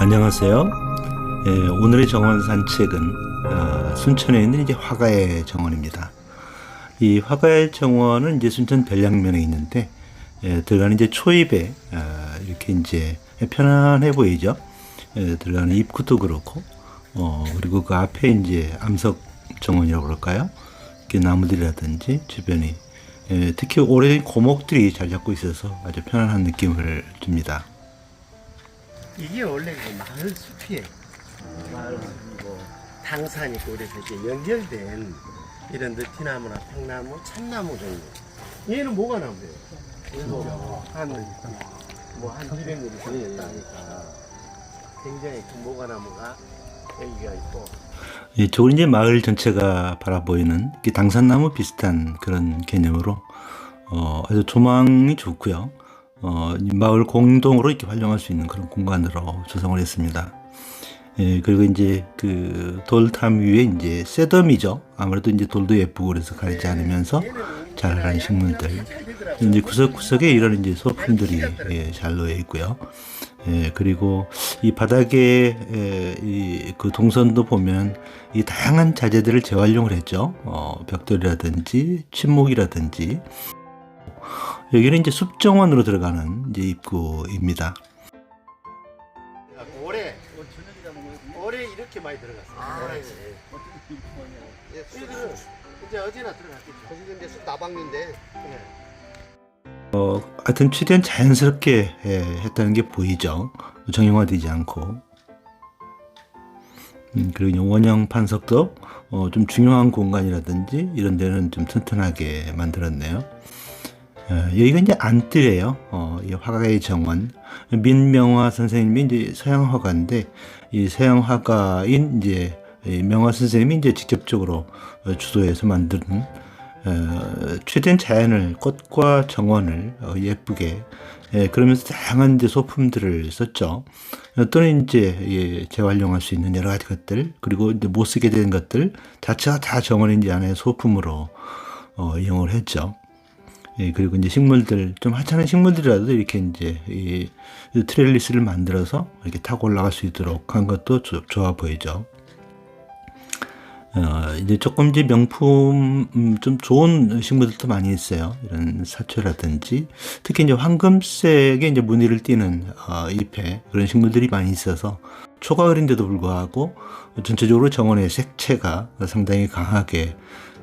안녕하세요. 예, 오늘의 정원 산책은 어, 순천에 있는 이제 화가의 정원입니다. 이 화가의 정원은 이제 순천 별량면에 있는데 예, 들어가는 이제 초입에 어, 이렇게 이제 편안해 보이죠. 예, 들어가는 입구도 그렇고 어, 그리고 그 앞에 이제 암석 정원이라고 그럴까요? 이렇게 나무들이라든지 주변이 예, 특히 오래된 고목들이 잘 잡고 있어서 아주 편안한 느낌을 줍니다. 이게 원래 그 마을 숲이에요. 마을 숲이고 당산 있고 그래서 이렇게 연결된 이런 느티나무나 팽나무, 참나무 정도. 얘는 뭐가 나무예요? 그래서 한뭐한 200mm 정도 나니까 굉장히 큰 모가 나무가 여기가 있고 이쪽은 이제 마을 전체가 바라보이는 이 당산나무 비슷한 그런 개념으로 어, 아주 조망이 좋고요. 어, 이 마을 공동으로 이렇게 활용할 수 있는 그런 공간으로 조성을 했습니다. 예, 그리고 이제 그 돌담 위에 이제 새덤이죠. 아무래도 이제 돌도 예쁘고 그래서 가리지 않으면서 자라는 식물들. 이제 구석구석에 이런 이제 소품들이 예, 잘 놓여 있고요. 예, 그리고 이 바닥에 예, 이그 동선도 보면 이 다양한 자재들을 재활용을 했죠. 어, 벽돌이라든지 침묵이라든지 여기는 이제 숲정원으로 들어가는 이제 입구입니다. 올해 올해 이렇게 많이 들어갔어요. 올해. 예, 수들은 이제 어제나 들어갔겠죠. 이제 쑥 나방인데 네. 어, 하여튼 최대한 자연스럽게 예, 했다는 게 보이죠. 정형화되지 않고. 음, 그리고 원형 판석도 어, 좀 중요한 공간이라든지 이런 데는 좀 튼튼하게 만들었네요. 어, 여기가 이제 안뜰이에요. 어, 이 화가의 정원. 민명화 선생님이 이제 서양 화가인데 이 서양 화가인 이제 이 명화 선생님이 이제 직접적으로 어, 주도해서 만든 어, 최대한 자연을 꽃과 정원을 어, 예쁘게 예, 그러면서 다양한 이제 소품들을 썼죠. 어, 또는 이제 예, 재활용할 수 있는 여러 가지 것들 그리고 이제 못 쓰게 된 것들 자체가 다 정원인지 안에 소품으로 어, 이용을 했죠. 예, 그리고 이제 식물들 좀 하찮은 식물들이라도 이렇게 이제 이, 이 트렐리스를 만들어서 이렇게 타고 올라갈 수 있도록 한 것도 조- 좋아 보이죠. 어, 이제 조금 이제 명품 음, 좀 좋은 식물들도 많이 있어요. 이런 사초라든지 특히 이제 황금색의 이제 무늬를 띠는 어, 잎에 그런 식물들이 많이 있어서 초가을인데도 불구하고 전체적으로 정원의 색채가 상당히 강하게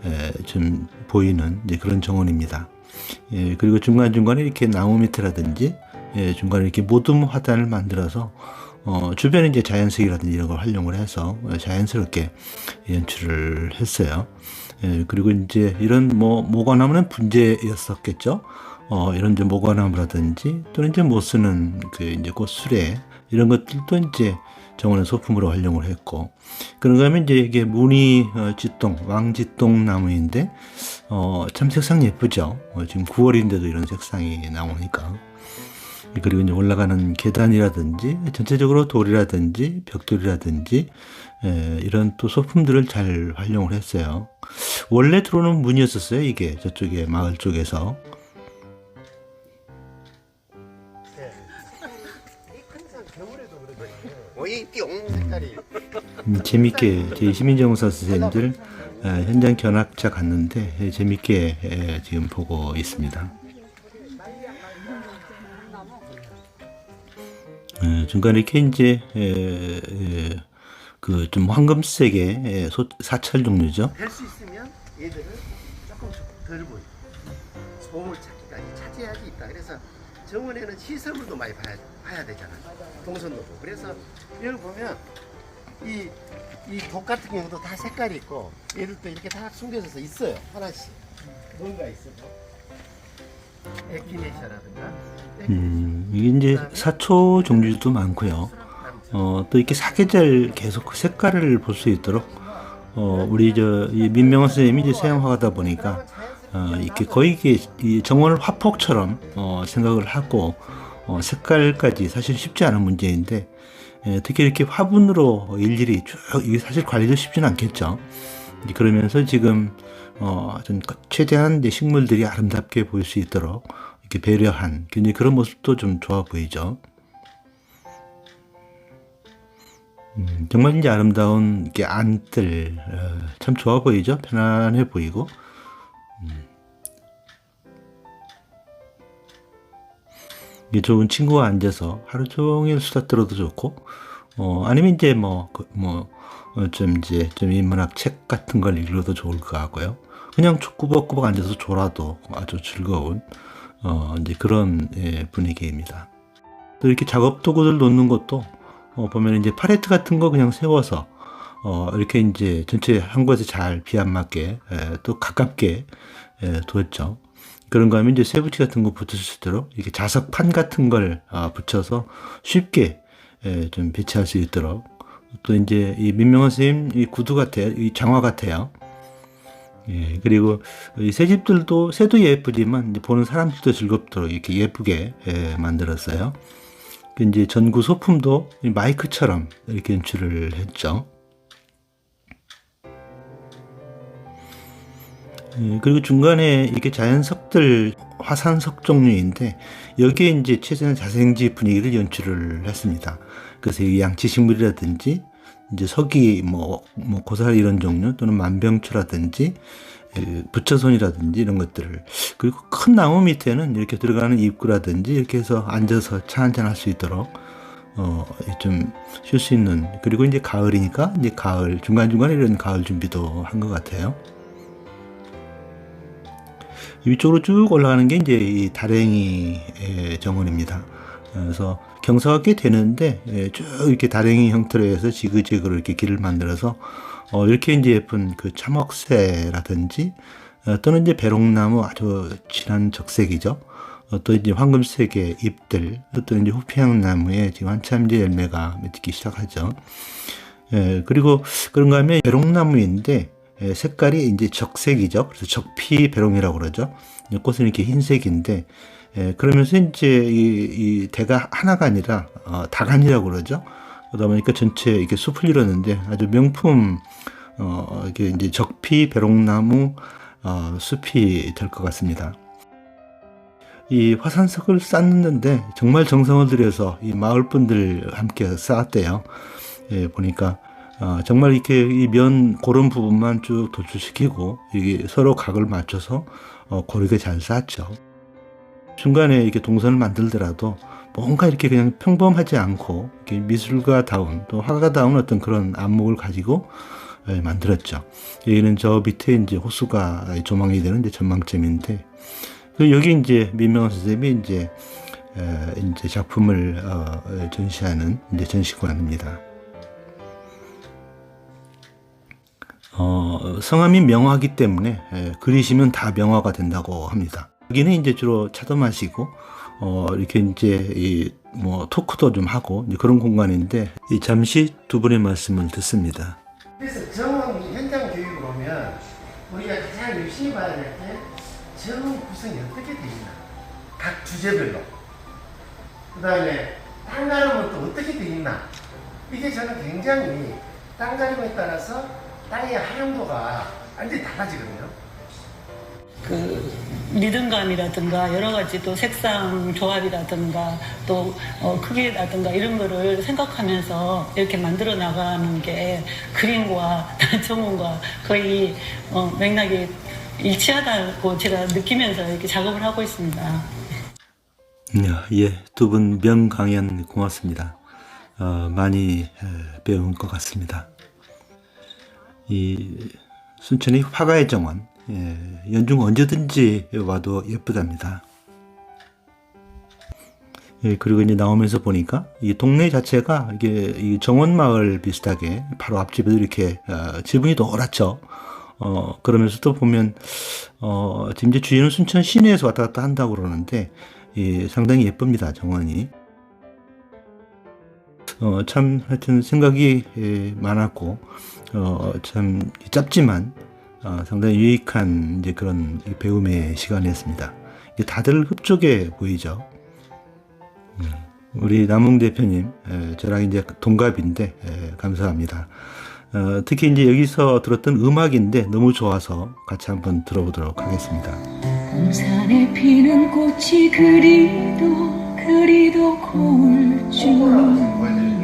에, 좀 보이는 그런 정원입니다. 예, 그리고 중간중간에 이렇게 나무 밑이라든지 예, 중간에 이렇게 모둠 화단을 만들어서 어, 주변에 이제 자연색이라든지 이런 걸 활용을 해서 어, 자연스럽게 연출을 했어요. 예, 그리고 이제 이런 뭐 모과나무는 분재였었겠죠. 어, 이런 이제 모과나무라든지 또는 이제 못 쓰는 그 이제 꽃수레 이런 것들도 이제 정원의 소품으로 활용을 했고 그런가 하면 이제 이게 무늬 어, 지똥 왕지똥 나무인데 어, 참 색상 예쁘죠. 어, 지금 9월인데도 이런 색상이 나오니까. 그리고 이제 올라가는 계단이라든지 전체적으로 돌이라든지 벽돌이라든지 에, 이런 또 소품들을 잘 활용을 했어요. 원래 들어오는 문이었었어요. 이게 저쪽에 마을 쪽에서. 재밌게 저희 시민정사 선생님들 에, 현장 견학차 갔는데 에, 재밌게 에, 지금 보고 있습니다. 에, 중간에 이렇게 이제 그좀 황금색의 사찰 종류죠. 될 수 있으면 얘들을 조금 덜 보여. 소음을 찾기까지 차지하지 있다. 그래서 정원에는 시설물도 많이 봐야, 봐야 되잖아. 동선도 보고. 그래서 여기 보면 이, 이독 같은 경우도 다 색깔이 있고 얘를 또 이렇게 다 숨겨져서 있어요. 하나씩. 뭔가 있어. 에키네시아라든가. 음, 이게 이제 사초 종류도 많고요. 어, 또 이렇게 사계절 계속 그 색깔을 볼 수 있도록 어, 우리 저이 민명원 선생님이 이제 서양화가다 보니까 어, 이렇게 거의 이게 이 정원을 화폭처럼 어, 생각을 하고 어, 색깔까지 사실 쉽지 않은 문제인데 예, 특히 이렇게 화분으로 일일이 쭉 이게 사실 관리도 쉽지는 않겠죠. 그러면서 지금 어, 좀 최대한 이제 식물들이 아름답게 보일 수 있도록 이렇게 배려한 굉장히 그런 모습도 좀 좋아 보이죠. 음, 정말 이제 아름다운 이렇게 안들 어, 참 좋아 보이죠? 편안해 보이고 좋은 친구와 앉아서 하루 종일 수다 떨어도 좋고 어, 아니면 이제 뭐 뭐 좀 이제 좀 인문학 책 같은 걸 읽어도 좋을 것 같고요. 그냥 꾸벅꾸벅 앉아서 졸아도 아주 즐거운 어, 이제 그런 예, 분위기입니다. 또 이렇게 작업 도구들 놓는 것도 어, 보면 이제 팔레트 같은 거 그냥 세워서 어, 이렇게 이제 전체 한 곳에 잘 비안 맞게 에, 또 가깝게 에, 두었죠. 그런 거 하면 이제 쇠붙이 같은 거수 있도록 이렇게 자석판 같은 걸 아, 붙여서 쉽게 에, 좀 배치할 수 있도록 또 이제 이 민명원 선생님 이 구두 같아요. 이 장화 같아요. 예, 그리고 이 새집들도 새도 예쁘지만 보는 사람들도 즐겁도록 이렇게 예쁘게 예, 만들었어요. 그 이제 전구 소품도 이 마이크처럼 이렇게 연출을 했죠. 그리고 중간에 이게 자연석들 화산석 종류인데 여기에 이제 최선의 자생지 분위기를 연출을 했습니다. 그래서 이 양치식물이라든지 이제 석이 뭐, 뭐 고사리 이런 종류 또는 만병초라든지 에, 부처손이라든지 이런 것들을 그리고 큰 나무 밑에는 이렇게 들어가는 입구라든지 이렇게 해서 앉아서 차 한잔 할 수 있도록 어, 좀 쉴 수 있는 그리고 이제 가을이니까 이제 가을 중간 중간에 이런 가을 준비도 한 것 같아요. 위쪽으로 쭉 올라가는 게 이제 이 다랭이 의 정원입니다. 그래서 경사가 꽤 되는데 예, 쭉 이렇게 다랭이 형태로 해서 지그재그로 이렇게 길을 만들어서 어, 이렇게 이제 예쁜 그 참옥새라든지 어, 또는 이제 배롱나무 아주 진한 적색이죠. 어, 또 이제 황금색의 잎들, 또 이제 후피향나무에 지금 한참 이제 열매가 맺기 시작하죠. 예, 그리고 그런가 하면 배롱나무인데 예, 색깔이 이제 적색이죠. 그래서 적피 배롱이라고 그러죠. 이 꽃은 이렇게 흰색인데 예, 그러면서 이제 이, 이 대가 하나가 아니라 어, 다간이라고 그러죠. 그러다 보니까 전체 이렇게 숲을 이뤘는데 아주 명품 어, 이게 이제 적피 배롱나무 어, 숲이 될 것 같습니다. 이 화산석을 쌓는데 정말 정성을 들여서 이 마을 분들 함께 쌓았대요. 예, 보니까 어, 정말 이렇게 이 면 그런 부분만 쭉 도출시키고 이게 서로 각을 맞춰서 어, 고르게 잘 쌓았죠. 중간에 이렇게 동선을 만들더라도 뭔가 이렇게 그냥 평범하지 않고 미술가다운 또 화가다운 어떤 그런 안목을 가지고 예, 만들었죠. 여기는 저 밑에 이제 호수가 조망이 되는 이제 전망점인데 그 여기 이제 민명원 선생님이 이제 에, 이제 작품을 어, 전시하는 이제 전시관입니다. 성함이 명화기 때문에 에, 그리시면 다 명화가 된다고 합니다. 여기는 이제 주로 차도 마시고 어, 이렇게 이제 이 뭐 토크도 좀 하고 그런 공간인데 이 잠시 두 분의 말씀을 듣습니다. 그래서 정원 현장 교육을 보면 우리가 가장 열심히 봐야 될 게 정원 구성이 어떻게 돼 있나 각 주제별로 그 다음에 땅가름은 또 어떻게 돼 있나 이게 저는 굉장히 땅가름에 따라서 땅의 활용도가 완전히 달라지거든요 그 리듬감이라든가 여러 가지 또 색상 조합이라든가 또 어, 크기라든가 이런 거를 생각하면서 이렇게 만들어 나가는 게 그림과 정원과 거의 어, 맥락이 일치하다고 제가 느끼면서 이렇게 작업을 하고 있습니다. 야, 예, 두 분 명강연 고맙습니다. 어, 많이 에, 배운 것 같습니다. 이 순천이 화가의 정원, 예, 연중 언제든지 와도 예쁘답니다. 예, 그리고 이제 나오면서 보니까 이 동네 자체가 이게 이 정원 마을 비슷하게 바로 앞집에도 이렇게 어, 지붕이 노랗죠. 어, 그러면서 또 보면 어, 지금 이제 주인은 순천 시내에서 왔다 갔다 한다고 그러는데 예, 상당히 예쁩니다 정원이. 어, 참 하여튼 생각이 예, 많았고 어, 참 짧지만 어, 상당히 유익한 이제 그런 배움의 시간이었습니다. 이게 다들 흡족해 보이죠. 음, 우리 남웅 대표님, 에, 저랑 이제 동갑인데 에, 감사합니다. 어, 특히 이제 여기서 들었던 음악인데 너무 좋아서 같이 한번 들어보도록 하겠습니다. 산에 피는 꽃이 그리도 그리도 고울 줄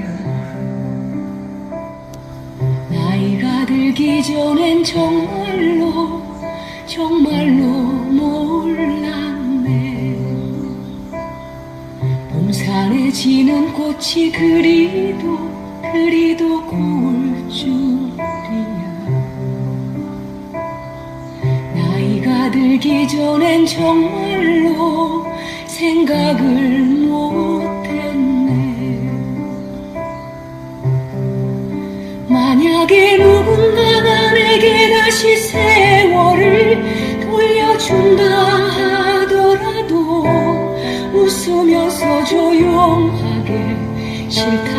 전엔 정말로 정말로 몰랐네. 봄산에 지는 꽃이 그리도 그리도 고울 줄이야. 나이가 들기 전엔 정말로 생각을 못했네. 만약에 是。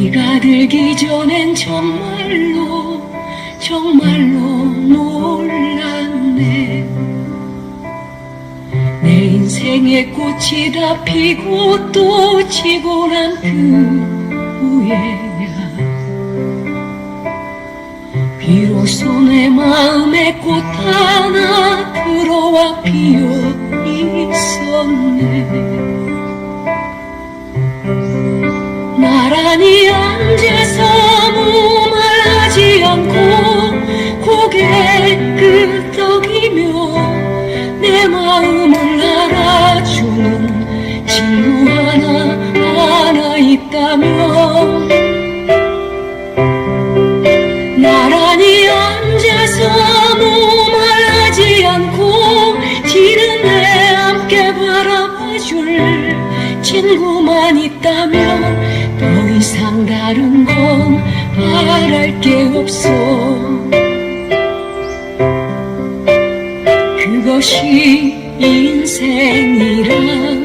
나이가 들기 전엔 정말로 정말로 몰랐네. 내 인생의 꽃이 다 피고 또 지고 난 그 후에야. 비로소 내 마음에 꽃 하나 들어와 피어 있었네. 나란히 아무 말하지 않고 고개 끄덕이며 내 마음을 알아주는 친구 하나 하나 있다면 나란히 앉아서 아무 말하지 않고 지는 내 함께 바라봐줄 친구만 있다면 더 이상 다른 건 바랄 게 없어. 그것이 인생이란